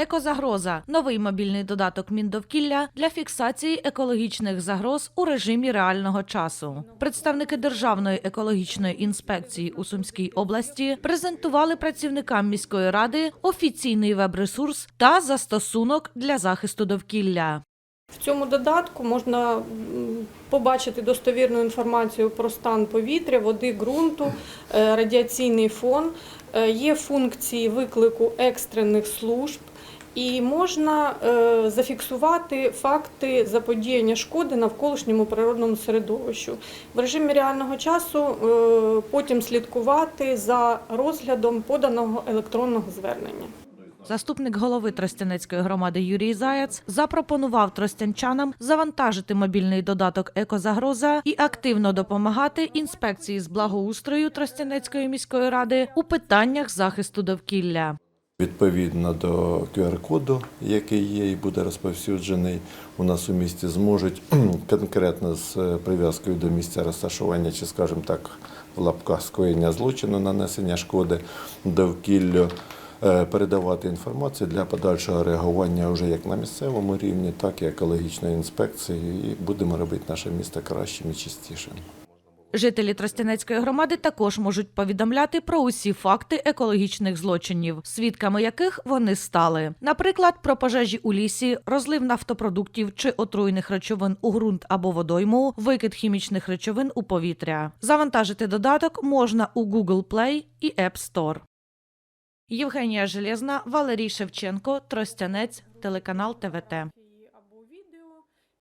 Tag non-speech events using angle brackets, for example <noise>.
Екозагроза новий мобільний додаток Міндовкілля для фіксації екологічних загроз у режимі реального часу. Представники Державної екологічної інспекції у Сумській області презентували працівникам міської ради офіційний веб-ресурс та застосунок для захисту довкілля. В цьому додатку можна побачити достовірну інформацію про стан повітря, води, ґрунту, е, радіаційний фон. Е, Є функції виклику екстрених служб. І можна е, зафіксувати факти заподіяння шкоди навколишньому природному середовищу. В режимі реального часу потім слідкувати за розглядом поданого електронного звернення. Заступник голови Тростянецької громади Юрій Заяц запропонував тростянчанам завантажити мобільний додаток Екозагроза і активно допомагати інспекції з благоустрою Тростянецької міської ради у питаннях захисту довкілля. Відповідно до QR-коду, який є і буде розповсюджений у нас у місті, зможуть <clears throat> конкретно з е, прив'язкою до місця розташування, чи, скажімо так, в лапках скоєння злочину, нанесення шкоди довкіллю, передавати інформацію для подальшого реагування вже як на місцевому рівні, так і екологічної інспекції. І будемо робити наше місто кращим і чистішим. Жителі Тростянецької громади також можуть повідомляти про усі факти екологічних злочинів, свідками яких вони стали. Наприклад, про пожежі у лісі, розлив нафтопродуктів чи отруйних речовин у ґрунт або водойму, викид хімічних речовин у повітря. Завантажити додаток можна у Google Play і App Store. Євгенія Железна, Валерій Шевченко, Тростянець, телеканал ТВТ.